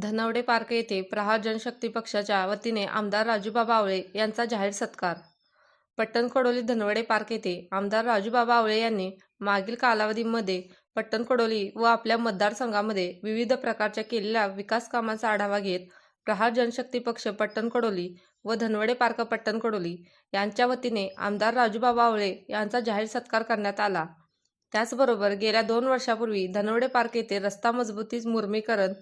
Dhanawade park येथे प्रहार जनशक्ती पक्षाच्या वतीने आमदार राजूबाबा आवळे यांचा जाहीर सत्कार. पट्टणकडोली धनवडे पार्क येथे आमदार राजूबाबा आवळे यांनी मागील कालावधीमध्ये पट्टणकडोली व आपल्या मतदारसंघामध्ये विविध प्रकारच्या केलेल्या विकास कामांचा आढावा घेत प्रहार जनशक्ती पक्ष पट्टणकडोली व धनवडे पार्क पट्टणकडोली यांच्या वतीने आमदार राजूबाबा आवळे यांचा जाहीर सत्कार करण्यात आला. त्याचबरोबर गेल्या दोन वर्षापूर्वी धनवडे पार्क येथे रस्ता मजबूती मुरमीकरण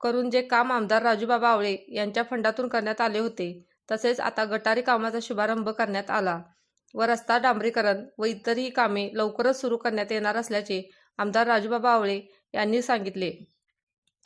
करून जे काम आमदार राजूबाबा आवळे यांच्या फंडातून करण्यात आले होते तसेच आता गटारी कामाचा शुभारंभ करण्यात आला. व रस्ता डांबरीकरण व इतरही कामे लवकरच सुरू करण्यात येणार असल्याचे आमदार राजूबाबा आवळे यांनी सांगितले.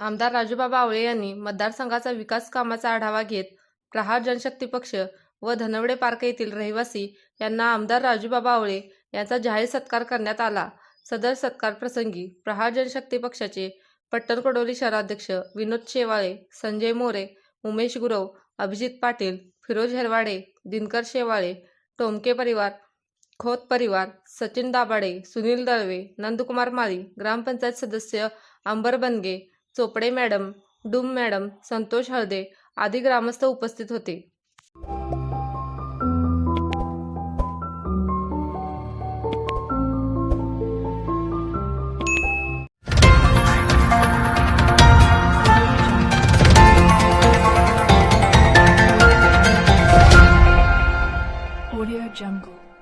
आमदार राजूबाबा आवळे यांनी मतदारसंघाचा विकास कामाचा आढावा घेत प्रहार जनशक्ती पक्ष व धनवडे पार्क येथील रहिवासी यांना आमदार राजूबाबा आवळे यांचा जाहीर सत्कार करण्यात आला. सदर सत्कार प्रसंगी प्रहार जनशक्ती पक्षाचे पट्टणकडोली शहराध्यक्ष विनोद शेवाळे संजय मोरे उमेश गुरव अभिजित पाटील फिरोज हेरवाडे दिनकर शेवाळे टोमके परिवार खोत परिवार सचिन दाभाडे सुनील दळवे नंदकुमार माळी ग्रामपंचायत सदस्य अंबर बनगे चोपडे मॅडम डूम मॅडम संतोष हळदे आदी ग्रामस्थ उपस्थित होते. jungle.